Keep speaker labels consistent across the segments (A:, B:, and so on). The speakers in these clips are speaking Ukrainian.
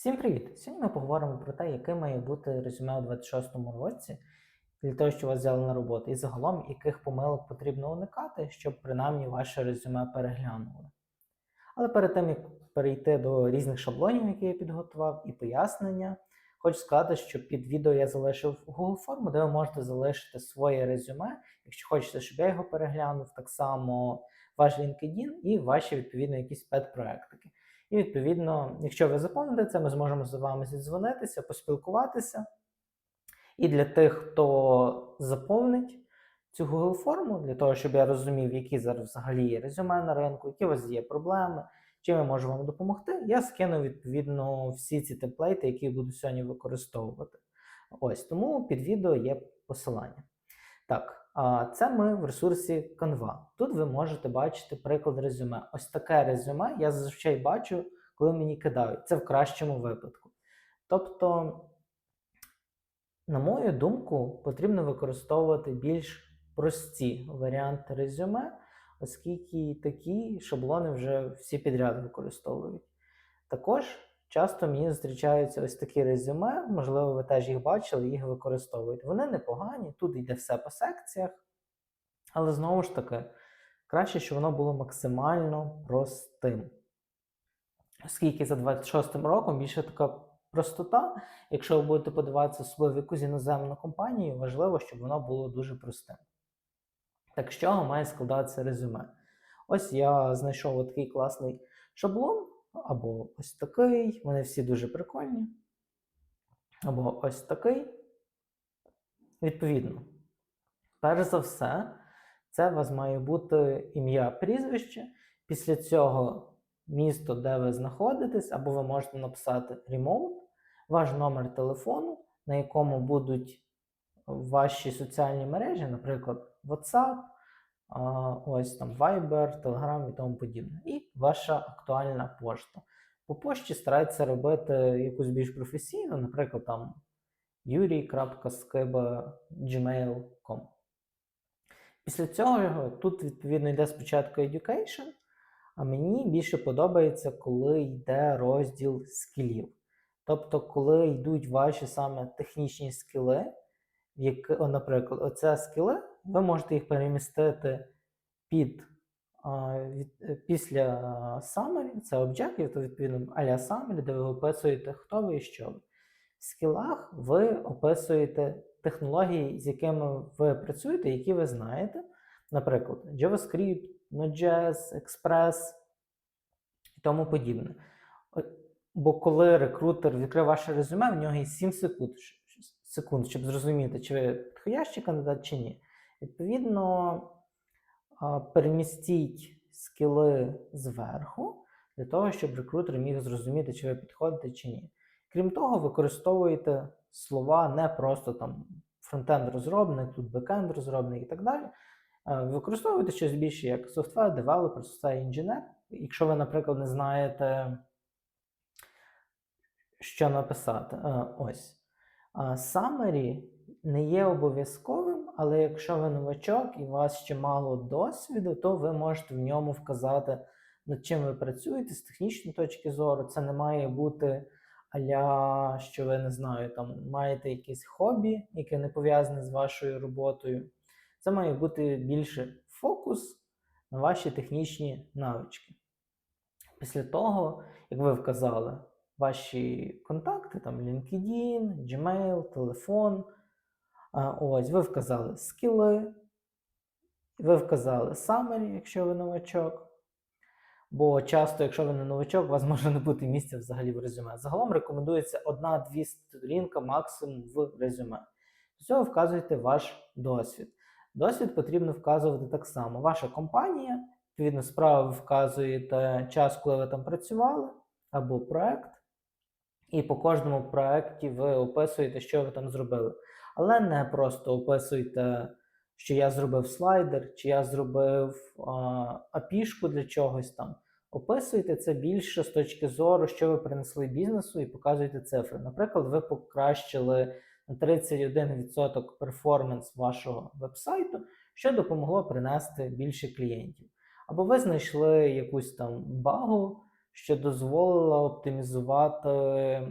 A: Всім привіт! Сьогодні ми поговоримо про те, яке має бути резюме у 26-му році для того, щоб вас взяли на роботу, і загалом яких помилок потрібно уникати, щоб принаймні ваше резюме переглянули. Але перед тим, як перейти до різних шаблонів, які я підготував, і пояснення, хочу сказати, що під відео я залишив Google форму, де ви можете залишити своє резюме, якщо хочете, щоб я його переглянув, так само ваш LinkedIn і ваші відповідно якісь педпроектики. І відповідно, якщо ви заповните це, ми зможемо з вами зідзвонитися, поспілкуватися. І для тих, хто заповнить цю Google форму, для того, щоб я розумів, які зараз взагалі є резюме на ринку, які у вас є проблеми, чим я можу вам допомогти, я скину відповідно всі ці темплейти, які буду сьогодні використовувати. Ось тому під відео є посилання. Так, це ми в ресурсі Canva. Тут ви можете бачити приклад резюме. Ось таке резюме я зазвичай бачу, коли мені кидають. Це в кращому випадку. Тобто, на мою думку, потрібно використовувати більш прості варіанти резюме, оскільки такі шаблони вже всі підряд використовують. Також часто мені зустрічаються ось такі резюме, можливо, ви теж їх бачили, їх використовують. Вони непогані, тут йде все по секціях, але знову ж таки, краще, щоб воно було максимально простим. Оскільки за 26 роком більше така простота, якщо ви будете подаватися особливо в якусь іноземну компанію, важливо, щоб воно було дуже простим. Так з чого має складатися резюме? Ось я знайшов такий класний шаблон, або ось такий, вони всі дуже прикольні. Або ось такий. Відповідно, перш за все, це у вас має бути ім'я, прізвище. Після цього місто, де ви знаходитесь, або ви можете написати remote, ваш номер телефону, на якому будуть ваші соціальні мережі, наприклад, WhatsApp, ось там Viber, Telegram і тому подібне. І ваша актуальна пошта. По пошті старайтеся робити якусь більш професійну, наприклад, там yuri.skiba.gmail.com. Після цього тут, відповідно, йде спочатку education, а мені більше подобається, коли йде розділ скілів. Тобто, коли йдуть ваші саме технічні скіли, як, наприклад, оце скіли, ви можете їх перемістити під е, після summary, це objective, то відповідно аля summary, де ви описуєте, хто ви і що ви. В скілах ви описуєте технології, з якими ви працюєте, які ви знаєте. Наприклад, JavaScript, Node.js, Express і тому подібне. Бо коли рекрутер відкриє ваше резюме, в нього є 7 секунд, секунд, щоб зрозуміти, чи ви підходящий кандидат чи ні. Відповідно, перемістіть скіли зверху для того, щоб рекрутер міг зрозуміти, чи ви підходите чи ні. Крім того, використовуйте слова не просто там фронтенд розробник, тут бекенд розробник і так далі. Використовуйте щось більше як developer, software engineer. Якщо ви, наприклад, не знаєте, що написати. Е, Ось. Summary не є обов'язковим, але якщо ви новачок і у вас ще мало досвіду, то ви можете в ньому вказати, над чим ви працюєте з технічної точки зору. Це не має бути аля, що ви не знаю, там маєте якесь хобі, яке не пов'язане з вашою роботою. Це має бути більше фокус на ваші технічні навички. Після того, як ви вказали ваші контакти, там LinkedIn, Gmail, телефон, ось ви вказали скіли, ви вказали summary, якщо ви новачок. Бо часто, якщо ви не новачок, у вас може не бути місця взагалі в резюме. Загалом рекомендується одна-дві сторінка максимум в резюме. До цього вказуйте ваш досвід. Досвід потрібно вказувати так само. Ваша компанія, відповідно, справа ви вказуєте час, коли ви там працювали, або проект. І по кожному проекті ви описуєте, що ви там зробили. Але не просто описуйте, що я зробив слайдер, чи я зробив апішку для чогось там. Описуйте це більше з точки зору, що ви принесли бізнесу, і показуйте цифри. Наприклад, ви покращили на 31% перформанс вашого вебсайту, що допомогло принести більше клієнтів. Або ви знайшли якусь там багу що дозволила оптимізувати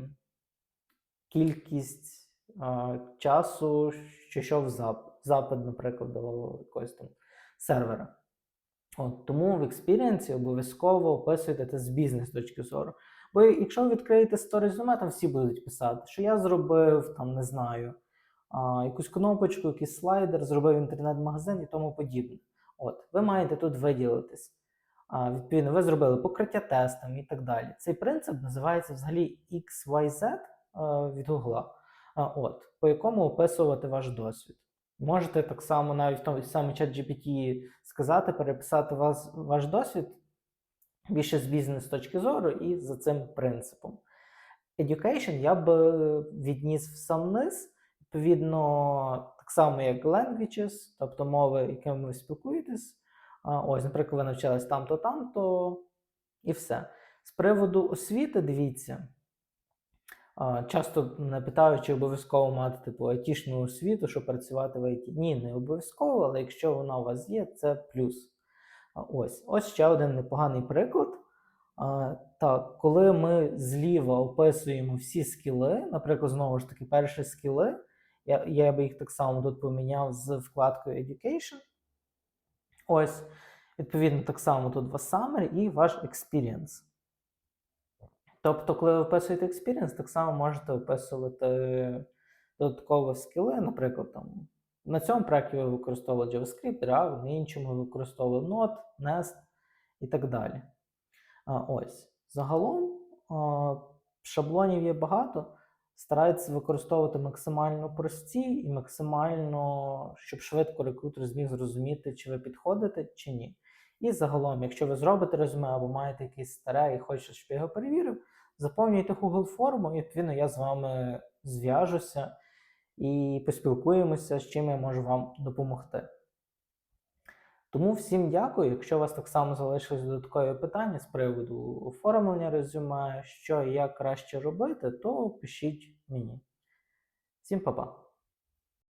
A: кількість часу, що йшов зап- запит, наприклад, до якогось там сервера. От, тому в експірієнсі обов'язково описуйте це з бізнес точки зору. Бо якщо ви відкриєте 100 резюме, там всі будуть писати, що я зробив, там, не знаю, а, якусь кнопочку, якийсь слайдер, зробив інтернет-магазин і тому подібне. От, ви маєте тут виділитись. А, відповідно, ви зробили покриття тестом і так далі. Цей принцип називається взагалі XYZ е, від Google, а, от, по якому описувати ваш досвід. Можете так само навіть в тому самий чат GPT сказати, переписати вас, ваш досвід більше з бізнес точки зору і за цим принципом. Education я б е, відніс в сам низ, відповідно, так само як languages, тобто мови, якими ви спілкуєтесь. Ось, наприклад, ви навчались там-то, там-то, і все. З приводу освіти, дивіться. Часто питають, чи обов'язково мати типу айтішну освіту, щоб працювати в IT. Ні, не обов'язково, але якщо вона у вас є, це плюс. Ось, ось ще один непоганий приклад. Так, коли ми зліва описуємо всі скіли, наприклад, знову ж таки, перші скіли, я, я би їх так само тут поміняв з вкладкою Education. Ось, відповідно, так само тут ваш summary і ваш experience. Тобто, коли ви описуєте experience, так само можете описувати додатково скіли, наприклад, там, на цьому проєкті ви використовували JavaScript, React, на іншому ви використовували Node, Nest і так далі. А, ось. Загалом а, шаблонів є багато. Старайтеся використовувати максимально прості і максимально, щоб швидко рекрутер зміг зрозуміти, чи ви підходите, чи ні. І загалом, якщо ви зробите резюме або маєте якесь старе і хочете, щоб я його перевірив, заповнюйте Google форму, і відповідно я з вами зв'яжуся і поспілкуємося, з чим я можу вам допомогти. Тому всім дякую. Якщо у вас так само залишились додаткові питання з приводу оформлення резюме, що і як краще робити, то пишіть мені. Всім па-па!